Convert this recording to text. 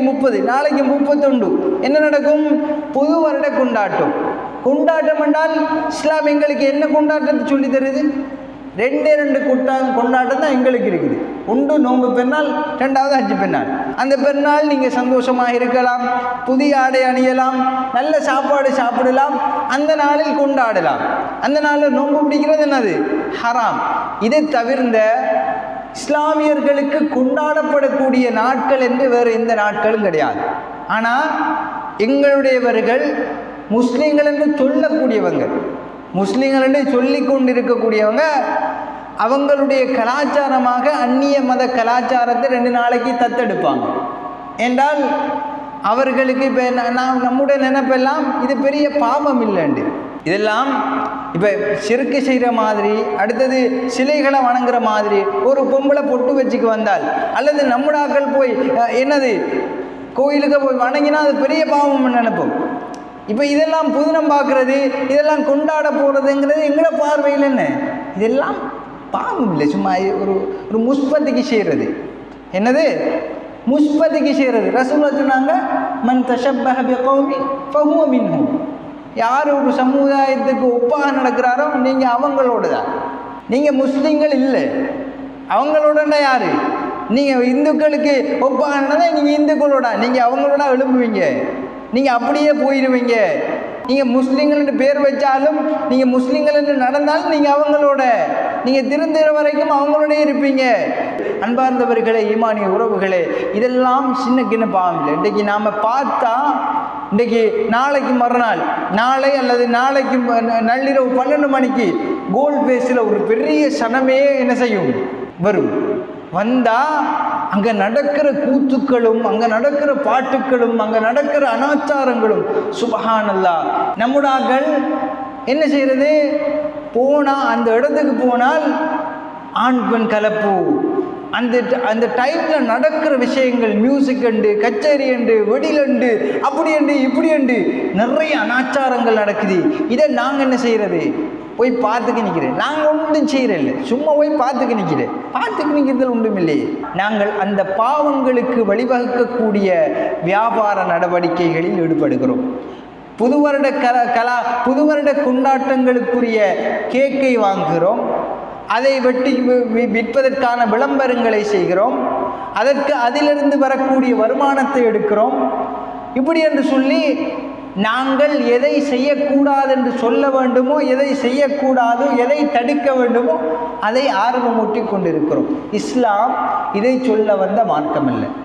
முப்பது நாளைக்கு முப்பத்தொண்டு என்ன நடக்கும்? புது வருட கொண்டாட்டம். கொண்டாட்டம் என்றால் இஸ்லாம் எங்களுக்கு என்ன கொண்டாட்டத்தை சொல்லி தருது? ரெண்டே ரெண்டு கொட்டா கொண்டாட்டம் தான் எங்களுக்கு இருக்குது. ஒன்று நோன்பு பெண்ணால் ரெண்டாவது அஞ்சு பெண்ணால். அந்த பெண்ணால் நீங்கள் சந்தோஷமாக இருக்கலாம் புதிய ஆடை அணியலாம் நல்ல சாப்பாடு சாப்பிடலாம் அந்த நாளில் கொண்டாடலாம். அந்த நாளில் நோன்பு பிடிக்கிறது என்னது? ஹராம். இதை தவிர்ந்த இஸ்லாமியர்களுக்கு கொண்டாடப்படக்கூடிய நாட்கள் என்று வேறு எந்த நாட்களும் கிடையாது. ஆனால் எங்களுடையவர்கள் முஸ்லீம்கள் என்று சொல்லக்கூடியவங்க முஸ்லீம்கள் என்று சொல்லி கொண்டிருக்கக்கூடியவங்க அவங்களுடைய கலாச்சாரமாக அந்நிய மத கலாச்சாரத்தை ரெண்டு நாளைக்கு தத்தெடுப்பாங்க. என்றால் அவர்களுக்கு இப்போ நான் நம்முடைய நினைப்பெல்லாம் இது பெரிய பாவம் இல்லைண்டு. இதெல்லாம் இப்போ சிறுக்கு செய்கிற மாதிரி அடுத்தது சிலைகளை வணங்குற மாதிரி ஒரு பொம்பளை பொட்டு வச்சுக்கு வந்தால் அல்லது நம்முடாக்கள் போய் என்னது கோயிலுக்கு போய் வணங்கினா அது பெரிய பாவம்னு நினைப்போம். இப்போ இதெல்லாம் புதினம் பார்க்குறது இதெல்லாம் கொண்டாட போகிறதுங்கிறது எங்களோட பார்வையில் என்ன? இதெல்லாம் பாவம் இல்லை. சும்மா ஒரு ஒரு முஸ்பத்திக்கு செய்கிறது என்னது? முஸ்பதிக்கு செய்கிறது ரசூலா சொன்னாங்க மன் தஷப்பஹ பிகௌமி ஃபஹுவ மின்ஹும். யார் ஒரு சமுதாயத்துக்கு ஒப்பாக நடக்கிறாரோ நீங்கள் அவங்களோட தான் நீங்கள் முஸ்லீம்கள் இல்லை. அவங்களோட யார்? நீங்கள் இந்துக்களுக்கு ஒப்பாக நடந்தால் நீங்கள் இந்துக்களோட. நீங்கள் அவங்களோட எழும்புவீங்க. நீங்கள் அப்படியே போயிடுவீங்க நீங்கள் முஸ்லீம்கள் என்று பேர் வச்சாலும் நீங்கள் முஸ்லீம்கள் என்று நடந்தாலும் நீங்கள் அவங்களோட நீங்கள் திருந்துகிற வரைக்கும் அவங்களோட இருப்பீங்க. அன்பார்ந்தவர்களே ஈமானிய உறவுகளே இதெல்லாம் சின்ன கிண்ண பாவம் இல்லை இன்றைக்கி நாம் பார்த்தா இன்றைக்கி நாளைக்கு மறுநாள் நாளை அல்லது நாளைக்கு நள்ளிரவு பன்னெண்டு மணிக்கு கோல் பேஸில் ஒரு பெரிய சனமே என்ன செய்யும்? வரும். வந்தால் அங்கே நடக்கிற கூத்துக்களும் அங்கே நடக்கிற பாட்டுக்களும் அங்கே நடக்கிற அனாச்சாரங்களும் சுபஹானல்லா. நம்முடாக்கள் என்ன செய்கிறது போனால் அந்த இடத்துக்கு போனால் ஆண் பெண் கலப்பு. அந்த அந்த டைமில் நடக்கிற விஷயங்கள் மியூசிக் அண்டு கச்சேரி அண்டு வெடிலண்டு அப்படி அண்டு இப்படி அண்டு நிறைய அனாச்சாரங்கள் நடக்குது. இதை நாங்கள் என்ன செய்கிறது போய் பார்த்துக்க நிற்கிறேன் நாங்கள் ஒன்றும் செய்கிறதில்ல சும்மா போய் பார்த்துக்க நிற்கிறேன் பார்த்துக்க நிற்கிறதில் ஒன்றும் இல்லையே நாங்கள் அந்த பாவங்களுக்கு வழிவகுக்கக்கூடிய வியாபார நடவடிக்கைகளில் ஈடுபடுகிறோம். புது வருட கலா புது வருட கொண்டாட்டங்களுக்குரிய கேக்கை வாங்குகிறோம். அதை வெட்டி விற்பதற்கான விளம்பரங்களை செய்கிறோம். அதற்கு அதிலிருந்து வரக்கூடிய வருமானத்தை எடுக்கிறோம். இப்படி என்று சொல்லி நாங்கள் எதை செய்யக்கூடாது என்று சொல்ல வேண்டுமோ எதை செய்யக்கூடாதோ எதை தடுக்க வேண்டுமோ அதை ஆர்வமூட்டி கொண்டிருக்கிறோம். இஸ்லாம் இதை சொல்ல வந்த மார்க்கமல்ல.